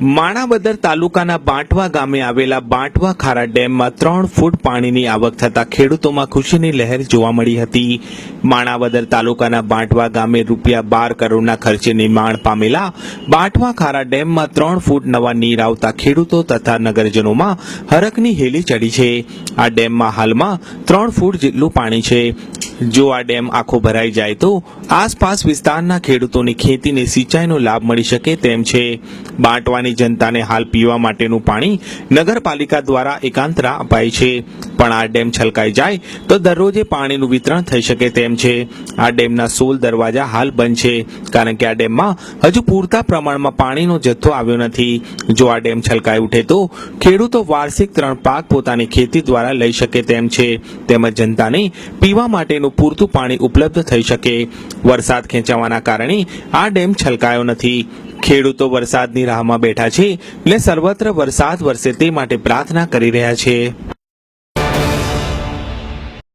માણાવદર તાલુકાના બાંટવા ગામે આવેલા બાંટવા ખારા ડેમમાં ત્રણ ફૂટ પાણીની આવક થતા ખેડૂતોમાં ખુશીની લહેર જોવા મળી હતી. માણાવદર તાલુકાના બાંટવા ગામે રૂપિયા બાર કરોડના ખર્ચે નિર્માણ પામેલા બાંટવા ખારા ડેમમાં ત્રણ ફૂટ નવા નીર આવતા ખેડૂતો તથા નગરજનોમાં હરકની હેલી ચડી છે. આ ડેમમાં હાલમાં ત્રણ ફૂટ જેટલું પાણી છે. જો આ ડેમ આખો ભરાઈ જાય તો આસપાસ વિસ્તારના ખેડૂતોની ખેતીને સિંચાઈનો લાભ મળી શકે તેમ છે. બાંટવાની જનતાને હાલ પીવા માટેનું પાણી નગરપાલિકા દ્વારા એકાંતરા અપાય છે. પણ આ ડેમ છલકાઈ જાય તો દરરોજે પાણીનું વિતરણ થઈ શકે તેમ છે. આ ડેમના સોલ દરવાજા હાલ બંધ છે, કારણ કે આ ડેમમાં હજુ પૂરતા પ્રમાણમાં પાણીનો જથ્થો આવ્યો નથી. જો આ ડેમ છલકાઈ ઉઠે તો ખેડૂતો વાર્ષિક ત્રણ પાક પોતાની ખેતી દ્વારા લઈ શકે તેમ છે. તેમજ જનતાને પીવા માટેનું પૂરતું પાણી ઉપલબ્ધ થઈ શકે. વરસાદ ખેંચાવાના કારણે આ ડેમ છલકાયો નથી. ખેડૂતો વરસાદની રાહમાં બેઠા છે એટલે સર્વત્ર વરસાદ વરસે તે માટે પ્રાર્થના કરી રહ્યા છે.